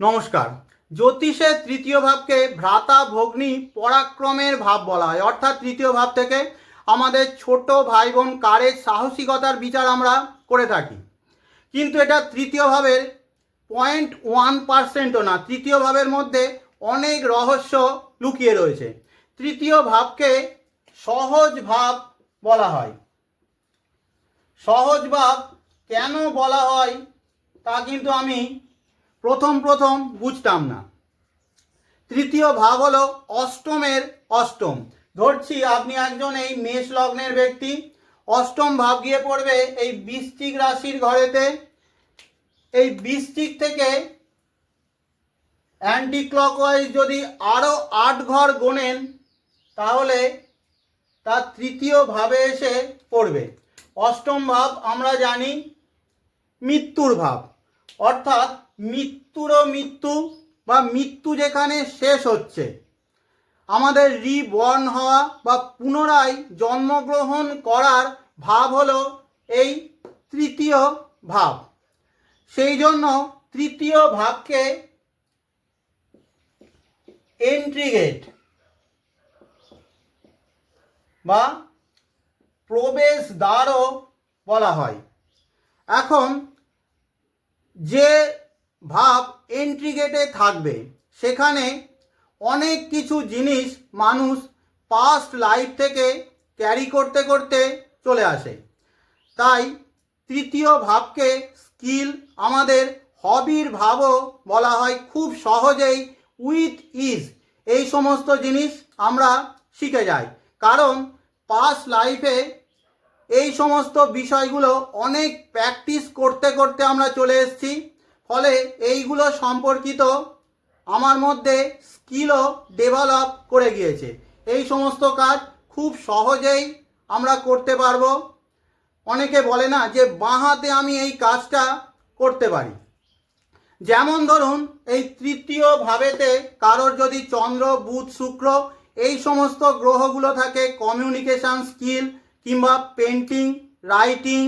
নমস্কার। জ্যোতিষের তৃতীয় ভাবকে ভ্রাতা ভগ্নী পরাক্রমের ভাব বলা হয়। অর্থাৎ তৃতীয় ভাব থেকে আমাদের ছোট ভাই বোন কারের সাহসিকতার বিচার আমরা করে থাকি। কিন্তু এটা তৃতীয় ভাবের পয়েন্ট ওয়ান পার্সেন্টও না, তৃতীয় ভাবের মধ্যে অনেক রহস্য লুকিয়ে রয়েছে। তৃতীয় ভাবকে সহজ ভাব বলা হয়। সহজ ভাব কেন বলা হয় তা কিন্তু আমি প্রথম প্রথম বুঝতাম না। তৃতীয় ভাব হলো অষ্টমের অষ্টম। ধরছি আপনি একজন এই মেষ লগ্নের ব্যক্তি, অষ্টম ভাব গিয়ে পড়বে এই বৃশ্চিক রাশির ঘরেতে। এই বৃশ্চিক থেকে অ্যান্টি ক্লকওয়াইজ যদি আরও আট ঘর গোনেন, তাহলে তার তৃতীয় ভাবে এসে পড়বে। অষ্টম ভাব আমরা জানি মৃত্যুর ভাব। অর্থাৎ মৃত্যুরও মৃত্যু বা মৃত্যু যেখানে শেষ হচ্ছে। আমাদের রিবর্ন হওয়া বা পুনরায় জন্মগ্রহণ করার ভাব হলো এই তৃতীয় ভাব। সেই জন্য তৃতীয় ভাবকে এন্ট্রিগেট বা প্রবেশ দ্বারও বলা হয়। এখন যে ভাব এন্ট্রি গেটে থাকবে। সেখানে অনেক কিছু জিনিস মানুষ পাস্ট লাইফ থেকে ক্যারি করতে করতে চলে আসে। তাই তৃতীয় ভাবকে স্কিল আমাদের হবির ভাবও বলা হয় খুব সহজেই উইথ ইজ এই সমস্ত জিনিস আমরা শিখে যাই। কারণ পাস্ট লাইফে এই সমস্ত বিষয়গুলো অনেক প্র্যাকটিস করতে করতে আমরা চলে এসেছি। ফলে এইগুলো সম্পর্কিত আমার মধ্যে স্কিলও ডেভেলপ করে গিয়েছে। এই সমস্ত কাজ খুব সহজেই আমরা করতে পারব। অনেকে বলে না যে বাঁ হাতে আমি এই কাজটা করতে পারি। যেমন ধরুন, এই তৃতীয় ভাবেতে কারোর যদি চন্দ্র, বুধ, শুক্র এই সমস্ত গ্রহগুলো থাকে কমিউনিকেশান স্কিল কিংবা পেন্টিং রাইটিং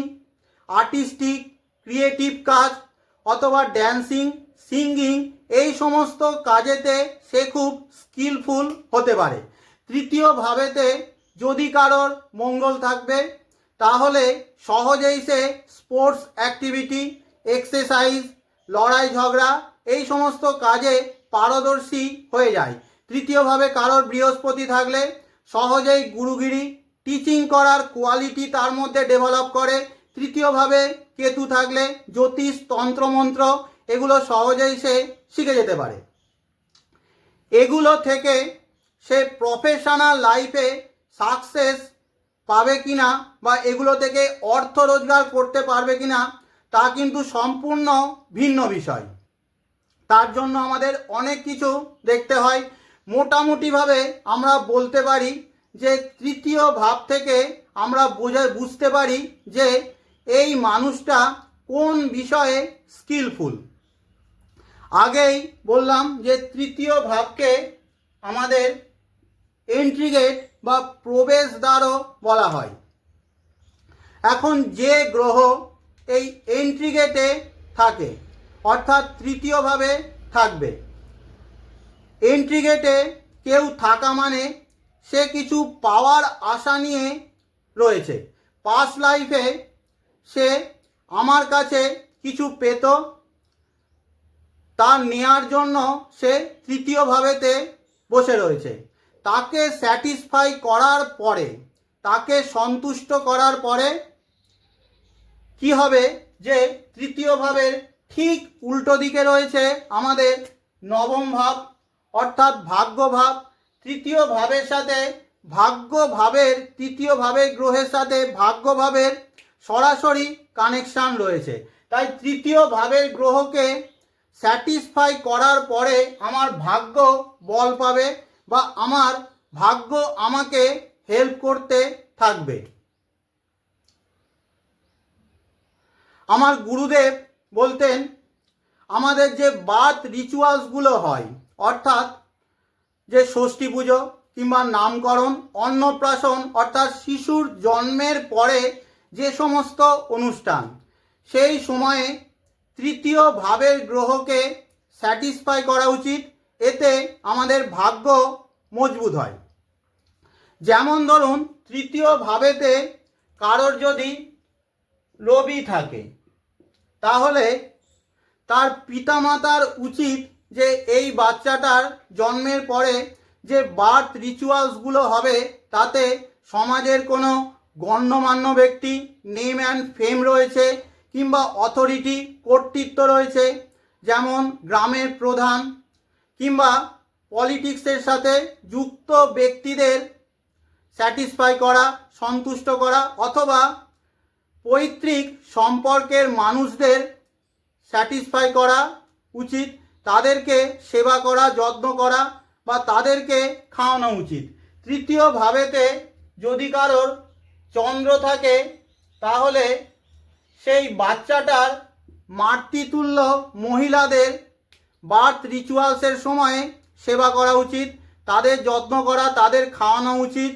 আর্টিস্টিক ক্রিয়েটিভ কাজ অথবা ড্যান্সিং সিঙ্গিং এই সমস্ত কাজেতে সে খুব স্কিলফুল হতে পারে। তৃতীয় ভাবেতে যদি কারোর মঙ্গল থাকবে, তাহলে সহজেই সে স্পোর্টস অ্যাক্টিভিটি এক্সারসাইজ লড়াই ঝগড়া এই সমস্ত কাজে পারদর্শী হয়ে যায়। তৃতীয়ভাবে কারোর বৃহস্পতি থাকলে সহজেই গুরুগিরি টিচিং করার কোয়ালিটি তার মধ্যে ডেভেলপ করে তৃতীয়ভাবে কেতু থাকলে জ্যোতিষ তন্ত্রমন্ত্র এগুলো সহজেই সে শিখে যেতে পারে। এগুলো থেকে সে প্রফেশনাল লাইফে সাকসেস পাবে কিনা বা এগুলো থেকে অর্থ রোজগার করতে পারবে কিনা, তা কিন্তু সম্পূর্ণ ভিন্ন বিষয়। তার জন্য আমাদের অনেক কিছু দেখতে হয়। মোটামুটিভাবে আমরা বলতে পারি যে তৃতীয় ভাব থেকে আমরা বোঝা, বুঝতে পারি যে এই মানুষটা কোন বিষয়ে স্কিলফুল আগেই বললাম যে তৃতীয় ভাবকে আমাদের এন্ট্রিগেট বা প্রবেশদ্বারও বলা হয়। এখন যে গ্রহ এই এন্ট্রিগেটে থাকে, অর্থাৎ তৃতীয়ভাবে থাকবে। এন্ট্রিগেটে কেউ থাকা মানে সে কিছু পাওয়ার আশা নিয়ে রয়েছে। পাস লাইফে সে আমার কাছে কিছু পেত। তা নেয়ার জন্য সে তৃতীয় ভাবেতে বসে রয়েছে। তাকে স্যাটিসফাই করার পরে, তাকে সন্তুষ্ট করার পরে কি হবে যে তৃতীয় ভাবের ঠিক উল্টো দিকে রয়েছে আমাদের নবম ভাব অর্থাৎ ভাগ্য ভাব। তৃতীয় ভাবের সাথে ভাগ্য ভাবের তৃতীয় ভাবের গ্রহের সাথে ভাগ্য ভাবের সরাসরি কানেকশান রয়েছে। তাই তৃতীয় ভাবের গ্রহকে স্যাটিসফাই করার পরে আমার ভাগ্য বল পাবে বা আমার ভাগ্য আমাকে হেল্প করতে থাকবে। আমার গুরুদেব বলতেন, আমাদের যে বার্থ রিচুয়ালসগুলো হয়, অর্থাৎ যে ষষ্ঠী পুজো কিংবা নামকরণ, অন্নপ্রাশন, অর্থাৎ শিশুর জন্মের পরে যে সমস্ত অনুষ্ঠান, সেই সময়ে তৃতীয় ভাবের গ্রহকে স্যাটিসফাই করা উচিত। এতে আমাদের ভাগ্য মজবুত হয়। যেমন ধরুন, তৃতীয় ভাবেতে কারোর যদি রবি থাকে, তাহলে তার পিতামাতার উচিত যে এই বাচ্চাটার জন্মের পরে যে বার্থ রিচুয়ালসগুলো হবে, তাতে সমাজের কোনো গণ্যমান্য ব্যক্তি নেম অ্যান্ড ফেম রয়েছে কিংবা অথরিটি কর্তৃত্ব রয়েছে, যেমন গ্রামের প্রধান কিংবা পলিটিক্সের সাথে যুক্ত ব্যক্তিদের স্যাটিসফাই করা, সন্তুষ্ট করা অথবা পৈতৃক সম্পর্কের মানুষদের স্যাটিসফাই করা উচিত। তাদেরকে সেবা করা, যত্ন করা বা তাদেরকে খাওয়ানো উচিত। তৃতীয় ভাবেতে যদি কারোর চন্দ্র থাকে, তাহলে সেই বাচ্চাটার মাতৃতুল্য মহিলাদের বার্থ রিচুয়ালসের সময়ে সেবা করা উচিত, তাদের যত্ন করা, তাদের খাওয়ানো উচিত।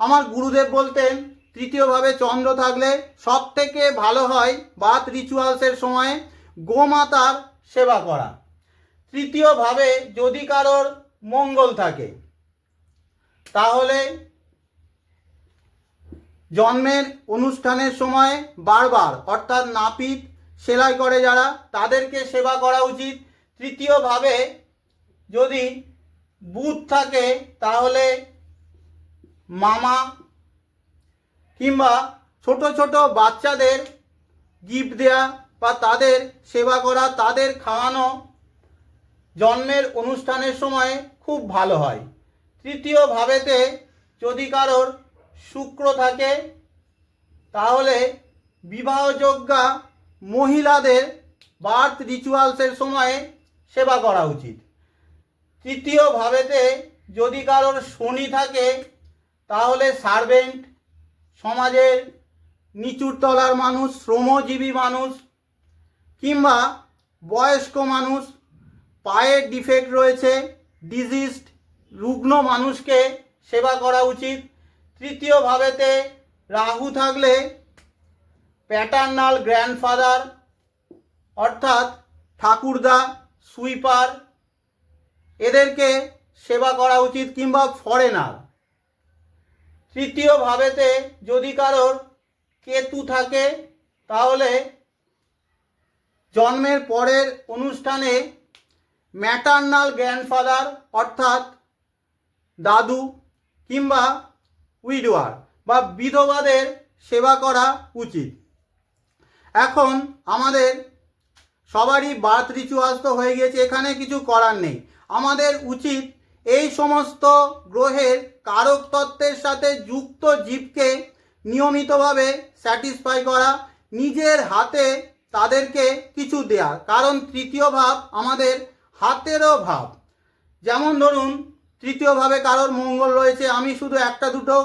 আমার গুরুদেব বলতেন, তৃতীয়ভাবে চন্দ্র থাকলে সব থেকে ভালো হয় বাত রিচুয়ালসের সময়ে গোমাতার সেবা করা। তৃতীয়ভাবে যদি কারোর মঙ্গল থাকে, তাহলে জন্মের অনুষ্ঠানের সময় বারবার, অর্থাৎ নাপিত সেলাই করে যারা, তাদেরকে সেবা করা উচিত। তৃতীয়ভাবে, যদি বুধ থাকে, তাহলে মামা কিংবা ছোট ছোট বাচ্চাদের গিফট দেয়া বা তাদের সেবা করা, তাদের খাওয়ানো জন্মের অনুষ্ঠানের সময় খুব ভালো হয়। তৃতীয় ভাবেতে যদি কারোর শুক্র থাকে, তাহলে বিবাহযোগ্যা মহিলাদের বার্থ রিচুয়ালসের সময়ে সেবা করা উচিত। তৃতীয় ভাবেতে যদি কারোর শনি থাকে, তাহলে সার্ভেন্ট সমাজের নিচুর তলার মানুষ, শ্রমজীবী মানুষ, কিংবা বয়স্ক মানুষ, পায়ের ডিফেক্ট রয়েছে ডিজিজড রুগ্ন মানুষকে সেবা করা উচিত। তৃতীয় ভাবেতে রাহু থাকলে প্যাটার্নাল গ্র্যান্ডফাদার, অর্থাৎ ঠাকুরদা, সুইপার, এদেরকে সেবা করা উচিত কিংবা ফরেনার। তৃতীয় ভাবেতে যদি কারোর কেতু থাকে, তাহলে জন্মের পরের অনুষ্ঠানে ম্যাটার্নাল গ্র্যান্ডফাদার, অর্থাৎ দাদু কিংবা উইডোয়ার বা বিধবাদের সেবা করা উচিত। এখন আমাদের সবারই বার্থ রিচুয়ালস তো হয়ে গিয়েছে, এখানে কিছু করার নেই। আমাদের উচিত এই সমস্ত গ্রহের কারক তত্ত্বের সাথে যুক্ত জীবকে নিয়মিতভাবে স্যাটিসফাই করা, নিজের হাতে তাদেরকে কিছু দেয়া। কারণ তৃতীয় ভাব আমাদের হাতেরও ভাব। যেমন ধরুন তৃতীয়ভাবে কারোর মঙ্গল রয়েছে, আমি শুধু একটা দুটো।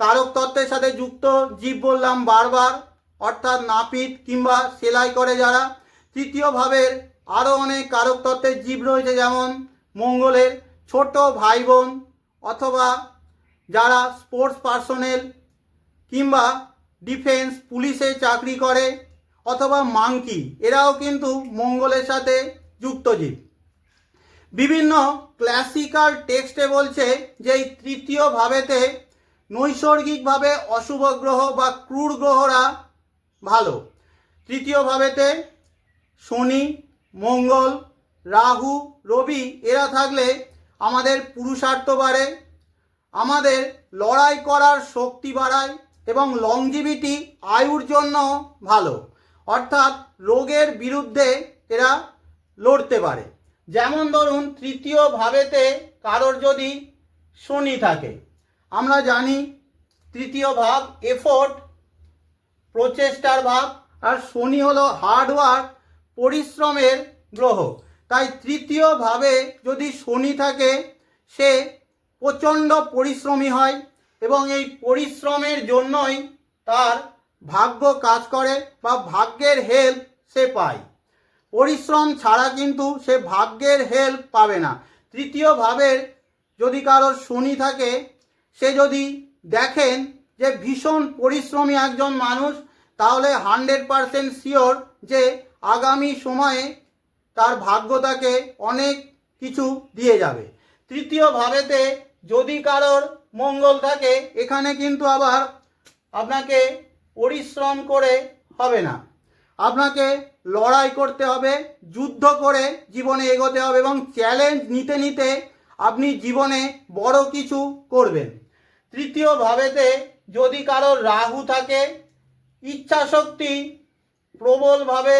কারক তত্ত্বের সাথে যুক্ত, জীব বললাম বারবার, অর্থাৎ নাপিত কিংবা সেলাই করে যারা। তৃতীয় ভাবের আরও অনেক কারক তত্ত্বের জীব রয়েছে, যেমন মঙ্গলের ছোট ভাই বোন অথবা যারা স্পোর্টস পার্সোনেল কিংবা ডিফেন্স পুলিশে চাকরি করে অথবা মাংকি এরাও কিন্তু মঙ্গলের সাথে যুক্ত জীব। বিভিন্ন ক্লাসিক্যাল টেক্সটে বলছে যে এই তৃতীয় ভাবেতে নৈসর্গিকভাবে অশুভ গ্রহ বা ক্রূর গ্রহরা ভালো। তৃতীয় ভাবেতে শনি, মঙ্গল, রাহু, রবি এরা থাকলে আমাদের পুরুষার্থ বাড়ে, আমাদের লড়াই করার শক্তি বাড়ায় এবং লংজিভিটি আয়ুর জন্য ভালো। অর্থাৎ রোগের বিরুদ্ধে এরা লড়তে পারে। যেমন ধরুন তৃতীয় ভাবেতে কারোর যদি শনি থাকে। আমরা জানি তৃতীয় ভাব এফোর্ট প্রচেষ্টার ভাব, আর শনি হলো হার্ডওয়ার্ক পরিশ্রমের গ্রহ। তাই তৃতীয়ভাবে যদি শনি থাকে, সে প্রচণ্ড পরিশ্রমী হয় এবং এই পরিশ্রমের জন্যই তার ভাগ্য কাজ করে বা ভাগ্যের হেল্প সে পায়। পরিশ্রম ছাড়া কিন্তু সে ভাগ্যের হেল্প পাবে না। তৃতীয় ভাবের যদি কারোর শনি থাকে, সে যদি দেখেন যে ভীষণ পরিশ্রমী একজন মানুষ, তাহলে হান্ড্রেড পারসেন্ট শিওর যে আগামী সময়ে তার ভাগ্য তাকে অনেক কিছু দিয়ে যাবে। তৃতীয় ভাবেতে যদি কারোর মঙ্গল থাকে, এখানে কিন্তু আবার আপনাকে পরিশ্রম করে হবে না। আপনাকে লড়াই করতে হবে, যুদ্ধ করে জীবনে এগোতে হবে এবং চ্যালেঞ্জ নিতে নিতে আপনি জীবনে বড় কিছু করবেন। তৃতীয় ভাবেতে যদি কারোর রাহু থাকে ইচ্ছা শক্তি প্রবলভাবে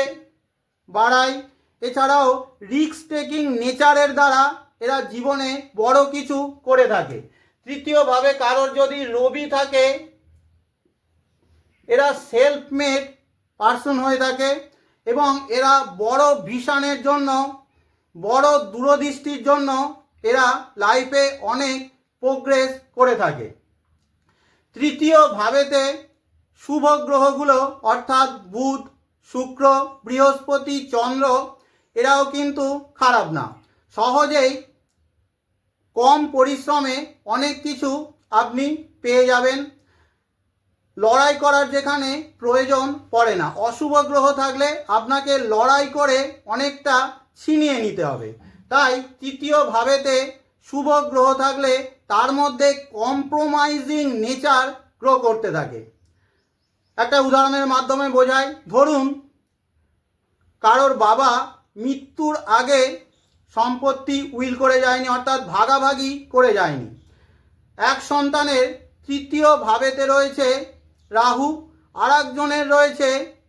বাড়ায়। এছাড়াও রিস্ক টেকিং নেচারের দ্বারা এরা জীবনে বড় কিছু করে থাকে। তৃতীয়ভাবে কারোর যদি রবি থাকে, এরা সেলফ মেড পার্সন হয়ে থাকে। এবং এরা বড় ভিশনের জন্য, বড় দূরদৃষ্টির জন্য এরা লাইফে অনেক প্রোগ্রেস করে থাকে। তৃতীয় ভাবেতে শুভ গ্রহগুলো অর্থাৎ বুধ, শুক্র, বৃহস্পতি, চন্দ্র, এরাও কিন্তু খারাপ না। সহজেই কম পরিশ্রমে অনেক কিছু আপনি পেয়ে যাবেন। লড়াই করার যেখানে প্রয়োজন পড়ে না। অশুভ গ্রহ থাকলে আপনাকে লড়াই করে অনেকটা ছিনিয়ে নিতে হবে। তাই তৃতীয় ভাবেতে শুভ গ্রহ থাকলে তার মধ্যে কম্প্রোমাইজিং নেচার গ্রো করতে থাকে। একটা উদাহরণের মাধ্যমে বোঝায় ধরুন কারোর বাবা মৃত্যুর আগে সম্পত্তি উইল করে যায়নি, অর্থাৎ ভাগাভাগি করে যায়নি। এক সন্তানের তৃতীয় ভাবেতে রয়েছে রাহু আর একজনের রয়েছে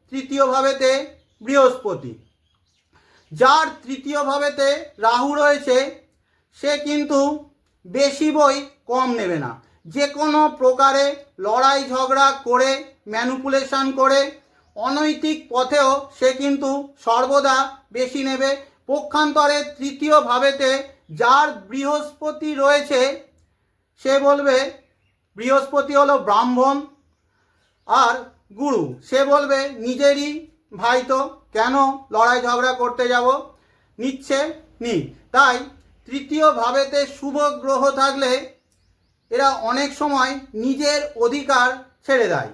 তৃতীয় ভাবেতে বৃহস্পতি। যার তৃতীয় ভাবেতে রাহু রয়েছে, সে কিন্তু বেশি বই কম নেবে না। যে কোনো প্রকারে লড়াই ঝগড়া করে, ম্যানুপুলেশন করে, অনৈতিক পথেও সে কিন্তু সর্বদা বেশি নেবে। পক্ষান্তরে তৃতীয় ভাবেতে যার বৃহস্পতি রয়েছে, সে বলবে, বৃহস্পতি হলো ব্রাহ্মণ আর গুরু, সে বলবে, নিজেরই ভাই তো, কেন লড়াই ঝগড়া করতে যাব? নিচ্ছে নি। তাই তৃতীয় ভাবেতে শুভ গ্রহ থাকলে এরা অনেক সময় নিজের অধিকার ছেড়ে দেয়।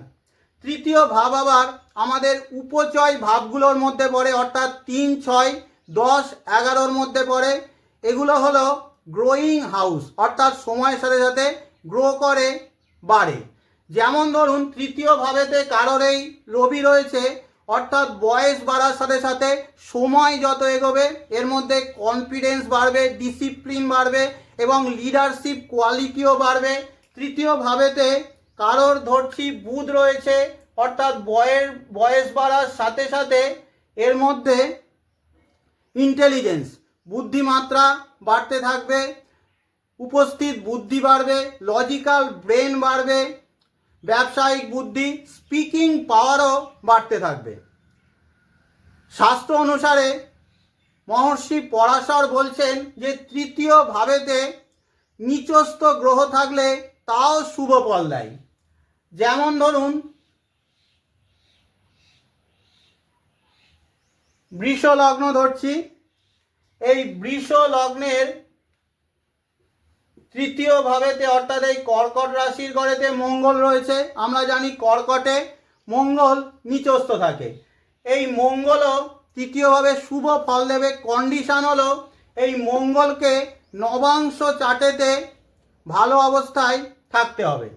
তৃতীয় ভাব আবার আমাদের উপচয় ভাবগুলোর মধ্যে পড়ে, অর্থাৎ তিন, ছয়, দশ, এগারোর মধ্যে পড়ে। এগুলো হলো গ্রোয়িং হাউস অর্থাৎ সময়ের সাথে সাথে গ্রো করে, বাড়ে। যেমন ধরুন তৃতীয় ভাবেতে কারোর এই রবি রয়েছে, অর্থাৎ বয়স বাড়ার সাথে সাথে সময় যত এগোবে, এর মধ্যে কনফিডেন্স বাড়বে ডিসিপ্লিন বাড়বে এবং লিডারশিপ কোয়ালিটিও বাড়বে। তৃতীয় ভাবেতে কারোর ধরছি বুধ রয়েছে, অর্থাৎ বয়ের, বয়স বাড়ার সাথে সাথে এর মধ্যে ইন্টেলিজেন্স বুদ্ধিমাত্রা বাড়তে থাকবে, উপস্থিত বুদ্ধি বাড়বে লজিক্যাল ব্রেন বাড়বে ব্যবসায়িক বুদ্ধি স্পিকিং পাওয়ারও বাড়তে থাকবে। শাস্ত্র অনুসারে মহর্ষি পরাশর বলছেন যে, তৃতীয় ভাবেতে নিচস্থ গ্রহ থাকলে তাও শুভ ফল দেয়। যেমন ধরুন বৃষ লগ্ন ধরছি। এই বৃষ লগ্নের তৃতীয় ভাবেতে অর্থাৎ এই কর্কট রাশির ঘরেতে মঙ্গল রয়েছে। আমরা জানি কর্কটে মঙ্গল নিচস্থ থাকে। এই মঙ্গলও তৃতীয়ভাবে শুভ ফল দেবে। কন্ডিশন হলো এই মঙ্গলকে নবাংশ চাটেতে ভালো অবস্থায় থাকতে হবে।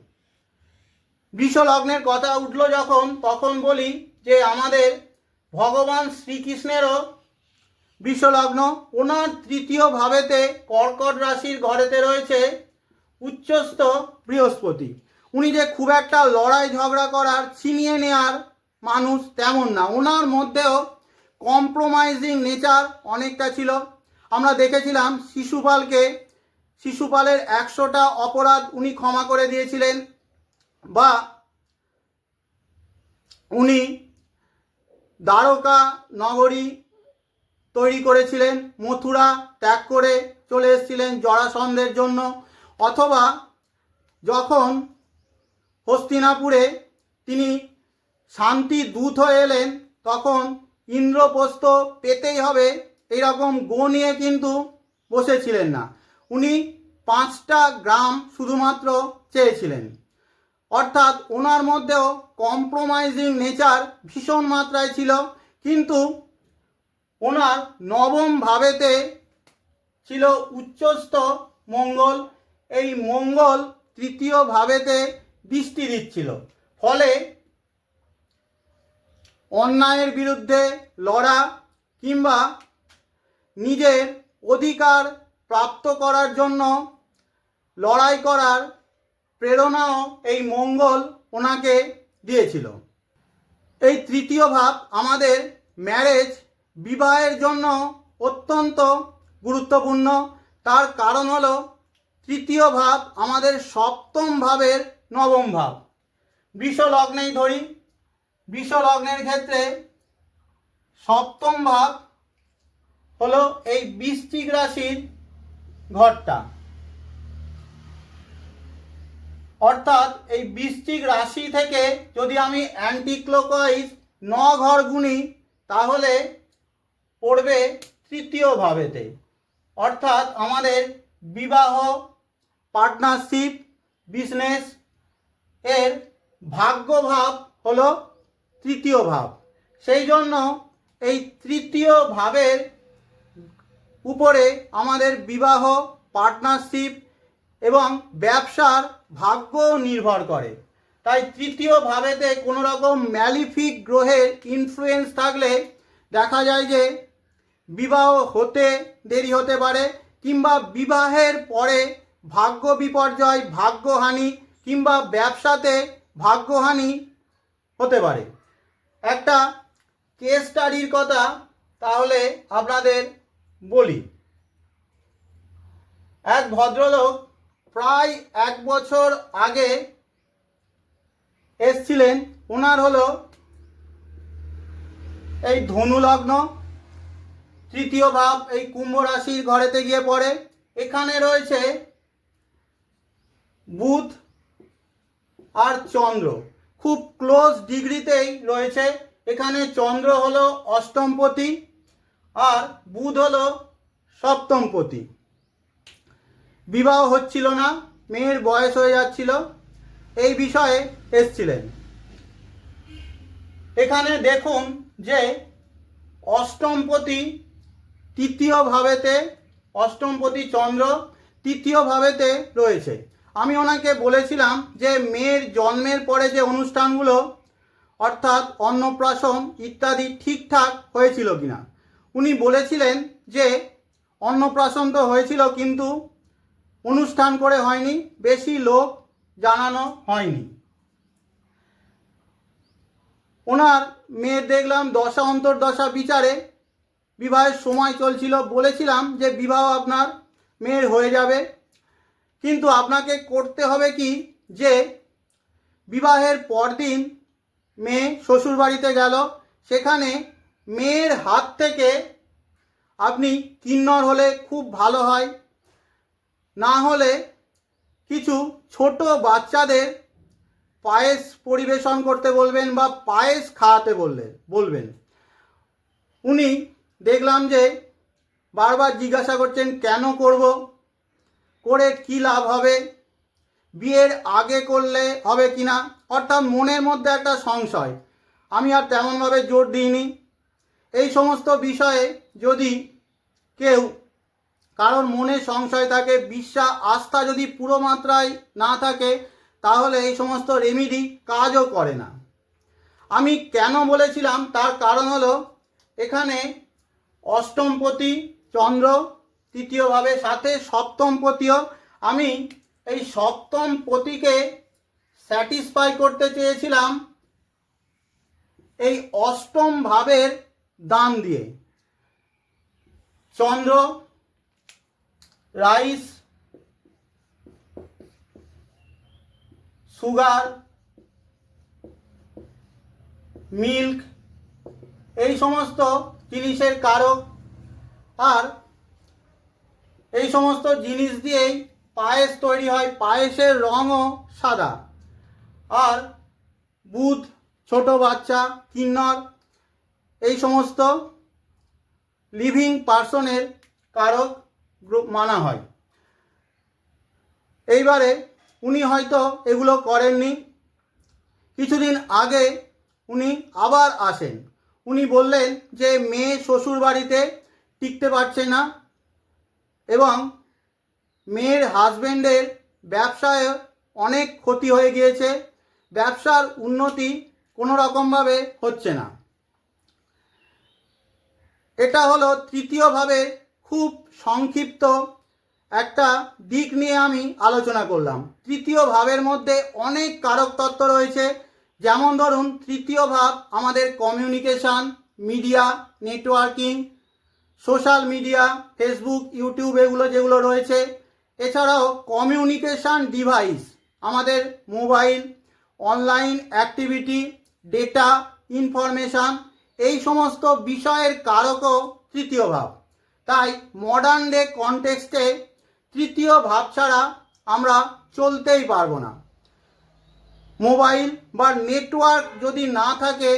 লগ্নের কথা উঠল যখন, তখন বলি যে আমাদের ভগবান শ্রীকৃষ্ণেরও বৃষলগ্ন ওনার তৃতীয় ভাবেতে কর্কট রাশির ঘরেতে রয়েছে উচ্চস্থ বৃহস্পতি। উনি যে খুব একটা লড়াই ঝগড়া করার ছিনিয়ে নেয়ার মানুষ তেমন না। ওনার মধ্যেও কম্প্রোমাইজিং নেচার অনেকটা ছিল। আমরা দেখেছিলাম শিশুপালকে, শিশুপালের একশোটা অপরাধ উনি ক্ষমা করে দিয়েছিলেন বা উনি দ্বারকা নগরী তৈরি করেছিলেন, মথুরা ত্যাগ করে চলে এসেছিলেন জরাসন্ধের জন্য। অথবা যখন হস্তিনাপুরে তিনি শান্তি দূত হয়ে এলেন, তখন ইন্দ্রপ্রস্থ পেতেই হবে, এইরকম গো নিয়ে কিন্তু বসেছিলেন না। উনি পাঁচটা গ্রাম শুধুমাত্র চেয়েছিলেন। অর্থাৎ ওনার মধ্যেও কম্প্রোমাইজিং নেচার ভীষণ মাত্রায় ছিল, কিন্তু ওনার নবম ভাবেতে ছিল উচ্চস্থ মঙ্গল। এই মঙ্গল তৃতীয় ভাবেতে দৃষ্টি দিচ্ছিল। ফলে অন্যায়ের বিরুদ্ধে লড়া কিংবা নিজের অধিকার প্রাপ্ত করার জন্য লড়াই করার প্রেরণাও এই মঙ্গল ওনাকে দিয়েছিল। এই তৃতীয় ভাব আমাদের ম্যারেজ বিবাহের জন্য অত্যন্ত গুরুত্বপূর্ণ। তার কারণ হলো তৃতীয় ভাব আমাদের সপ্তম ভাবের নবম ভাব। বৃষ লগ্নেই ধরি। বৃষ লগ্নের ক্ষেত্রে সপ্তম ভাব হলো এই বৃশ্চিক রাশির ঘরটা। অর্থাৎ এই বৃশ্চিক রাশি থেকে যদি আমি অ্যান্টি ক্লকওয়াইজ ন ঘর গুনি, তাহলে পড়বে তৃতীয় ভাবেতে। অর্থাৎ আমাদের বিবাহ পার্টনারশিপ বিজনেস এর ভাগ্যভাব হলো তৃতীয় ভাব। সেই জন্য এই তৃতীয় ভাবের উপরে আমাদের বিবাহ পার্টনারশিপ এবং ব্যবসার ভাগ্য নির্ভর করে। তাই তৃতীয় ভাবেতে কোনো রকম ম্যালিফিক গ্রহের ইনফ্লুয়েন্স থাকলে দেখা যায় যে বিবাহ হতে দেরি হতে পারে কিংবা বিবাহের পরে ভাগ্য বিপর্যয়, ভাগ্যহানি কিংবা ব্যবসাতে ভাগ্যহানি হতে পারে। একটা কেস স্টাডির কথা তাহলে আপনাদের বলি। এক ভদ্রলোক প্রায় এক বছর আগে এসছিলেন। ওনার হলো এই ধনু লগ্ন তৃতীয় ভাব এই কুম্ভ রাশির ঘরেতে গিয়ে পড়ে। এখানে রয়েছে বুধ আর চন্দ্র। খুব ক্লোজ ডিগ্রিতেই রয়েছে। এখানে চন্দ্র হলো অষ্টমপতি আর বুধ হলো সপ্তমপতি বিবাহ হচ্ছিল না, মেয়ের বয়স হয়ে যাচ্ছিল। এই বিষয়ে এসছিলেন। এখানে দেখুন যে অষ্টমপতি তৃতীয় ভাবেতে অষ্টমপতি চন্দ্র তৃতীয় ভাবেতে রয়েছে। আমি ওনাকে বলেছিলাম যে মেয়ের জন্মের পরে যে অনুষ্ঠানগুলো, অর্থাৎ অন্নপ্রাশন ইত্যাদি ঠিকঠাক হয়েছিল কিনা, উনি বলেছিলেন যে অন্নপ্রাশন তো হয়েছিল কিন্তু অনুষ্ঠান করে হয়নি, বেশি লোক জানানো হয়নি। ওনার মেয়ের দেখলাম দশা, অন্তর্দশা বিচারে বিবাহের সময় চলছিল, বলেছিলাম যে বিবাহ আপনার মেয়ের হয়ে যাবে। কিন্তু আপনাকে করতে হবে কি যে, বিবাহের পরদিন মেয়ে শ্বশুর বাড়িতে গেল, সেখানে মেয়ের হাত থেকে আপনি কিন্নর হলে খুব ভালো হয়। না হলে কিছু ছোট বাচ্চাদের পায়েস পরিবেশন করতে বলবেন বা পায়েস খাওয়াতে বললেন বলবেন। উনি দেখলাম যে বারবার জিজ্ঞাসা করছেন, কেন করব? করে কি লাভ হবে? বিয়ের আগে করলে হবে কি না? অর্থাৎ মনের মধ্যে একটা সংশয়। আমি আর তেমনভাবে জোর দিইনি। এই সমস্ত বিষয়ে যদি কেউ কারণ মনে সংশয় থাকে বিশ্বাস আস্থা যদি পুরো মাত্রায় না থাকে, তাহলে এই সমস্ত রেমিডি কাজও করে না। আমি কেন বলেছিলাম? তার কারণ হলো, এখানে অষ্টমপতি চন্দ্র তৃতীয়ভাবে সাথে সপ্তমপতিও আমি এই সপ্তম পতিকে স্যাটিসফাই করতে চেয়েছিলাম এই অষ্টম ভাবের দান দিয়ে। চন্দ্র, রাইস, সুগার, মিল্ক এই সমস্ত জিনিসের কারক আর এই সমস্ত জিনিস দিয়েই পায়েস তৈরি হয়। পায়েসের রঙও সাদা। আর বুধ, ছোট বাচ্চা, কিন্নর, এই সমস্ত লিভিং পার্সনের কারক গ্রুপ মানা হয়। এইবারে উনি হয়তো এগুলো করেননি। কিছুদিন আগে উনি আবার আসেন। উনি বললেন যে মেয়ে শ্বশুর বাড়িতে টিকতে পারছে না এবং মেয়ের হাজব্যান্ডের ব্যবসায় অনেক ক্ষতি হয়ে গিয়েছে, ব্যবসার উন্নতি কোনো রকমভাবে হচ্ছে না। এটা হলো তৃতীয়ভাবে খুব সংক্ষিপ্ত একটা দিক নিয়ে আমি আলোচনা করলাম। তৃতীয় ভাবের মধ্যে অনেক কারক তত্ত্ব রয়েছে যেমন ধরুন, তৃতীয় ভাব আমাদের communication media networking social media Facebook YouTube এগুলো যেগুলো রয়েছে। এছাড়াও কমিউনিকেশান ডিভাইস আমাদের mobile online activity data information এই সমস্ত বিষয়ের কারকও তৃতীয় ভাব। তাই মডার্ন ডে কনটেক্সটে তৃতীয় ভাব ছাড়া আমরা চলতেই পারব না। মোবাইল বা নেটওয়ার্ক যদি না থাকে,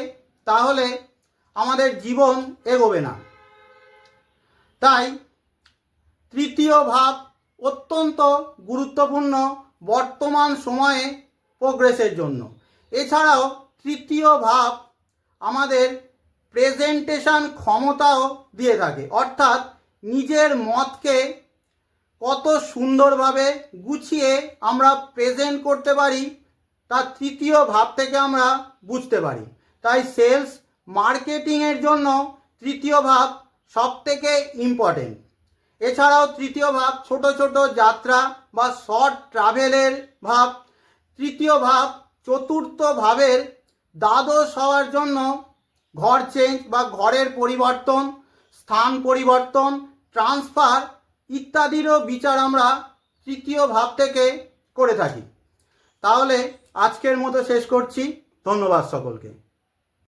তাহলে আমাদের জীবন এগোবে না। তাই তৃতীয় ভাব অত্যন্ত গুরুত্বপূর্ণ বর্তমান সময়ে প্রোগ্রেসের জন্য। এছাড়াও তৃতীয় ভাব আমাদের প্রেজেন্টেশন ক্ষমতাও দিয়ে থাকে। অর্থাৎ নিজের মতকে কত সুন্দরভাবে গুছিয়ে আমরা প্রেজেন্ট করতে পারি তার তৃতীয় ভাব থেকে আমরা বুঝতে পারি। তাই সেলস মার্কেটিংয়ের জন্য তৃতীয় ভাব সব থেকে ইম্পর্টেন্ট এছাড়াও তৃতীয় ভাব ছোট ছোট যাত্রা বা শর্ট ট্রাভেলের ভাব। তৃতীয় ভাব চতুর্থ ভাবের দ্বাদশ হওয়ার জন্য ঘর চেঞ্জ বা ঘরের পরিবর্তন, স্থান পরিবর্তন ট্রান্সফার ইত্যাদিরও বিচার আমরা তৃতীয় ভাব থেকে করে থাকি। তাহলে আজকের মতো শেষ করছি। ধন্যবাদ সকলকে।